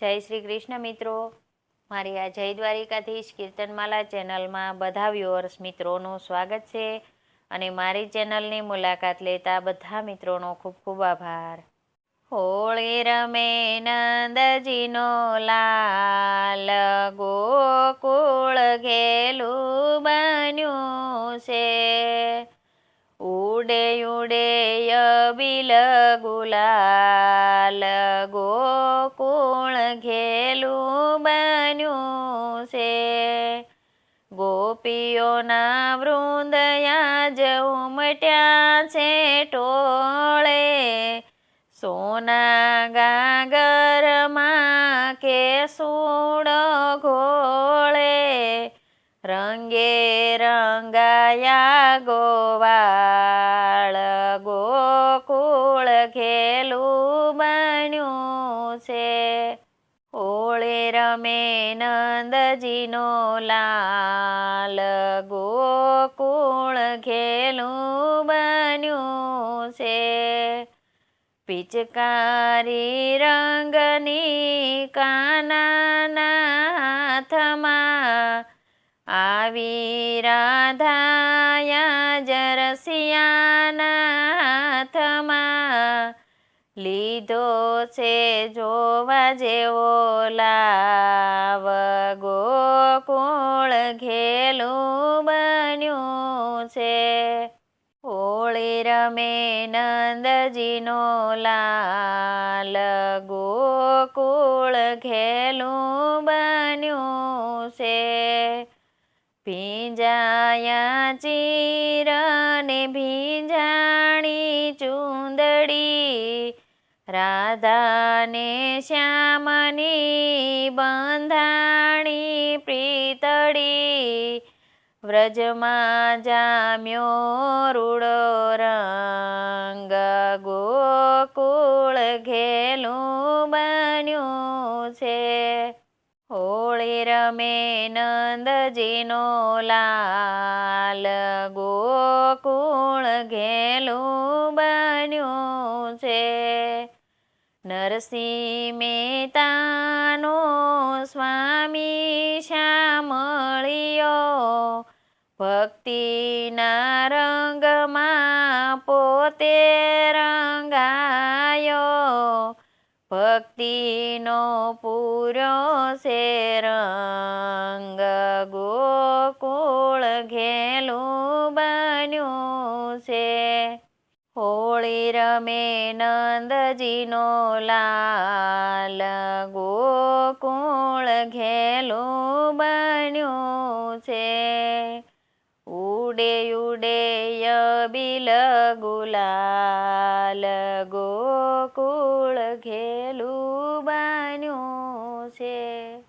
જય શ્રી કૃષ્ણ મિત્રો. મારી આ જય દ્વારિકાધીશ કીર્તનમાલા ચેનલમાં બધા વ્યુઅર્સ મિત્રોનું સ્વાગત છે અને મારી ચેનલની મુલાકાત લેતા બધા મિત્રોનો ખૂબ ખૂબ આભાર. હોળી રમે નંદજીનો લાલ ગોકુળ ઘેલું બન્યું છે. ઉડે બિલ ગુલાલ ગો ગોકુળ ઘેલું બન્યું છે ગોપીઓના વૃંદયા જ ઉમટ્યા છે ટોળે સોના ગાગરમાં કે સૂડો ઘોળે રંગે રંગાયા ગોકુળ ખેલું બન્યું છે. હોળી રમે નંદજીનો લાલ ગોકુળ ખેલું બન્યું છે. પિચકારી રંગની કાનાના હાથમાં આવી રાધાયા જરસિયાના લીધો છે, જોવા જેવો લાવ. ગોકુળ ઘેલું બન્યું છે. હોળી રમે નંદજીનો લાલ. ગોકુળ ઘેલું બન્યું છે. ભીંજાયા ચીરને ભીંજાણી ચૂંદડી રાધાને શ્યામની બંધાણી પ્રીતળી વ્રજમાં જામ્યો રૂડો રંગ, ગોકુળ ઘેલું બન્યું છે. હોળી રમે નંદજીનો લાલ, ગોકુળ ઘેલું બન્યું છે. નરસિંહ મહેતાનો સ્વામી શ્યામળિયો ભક્તિના રંગમાં પોતે રંગાયો. ભક્તિનો પૂરો છે રંગ ગોકુળ ઘેલું બન્યું છે. હોળી રમે નંદજીનો લાલ ગોકુળ ઘેલું બન્યું છે. ઉડે ઉડે યબિલ ગુલાલ ગોકુળ ઘેલું બન્યું છે.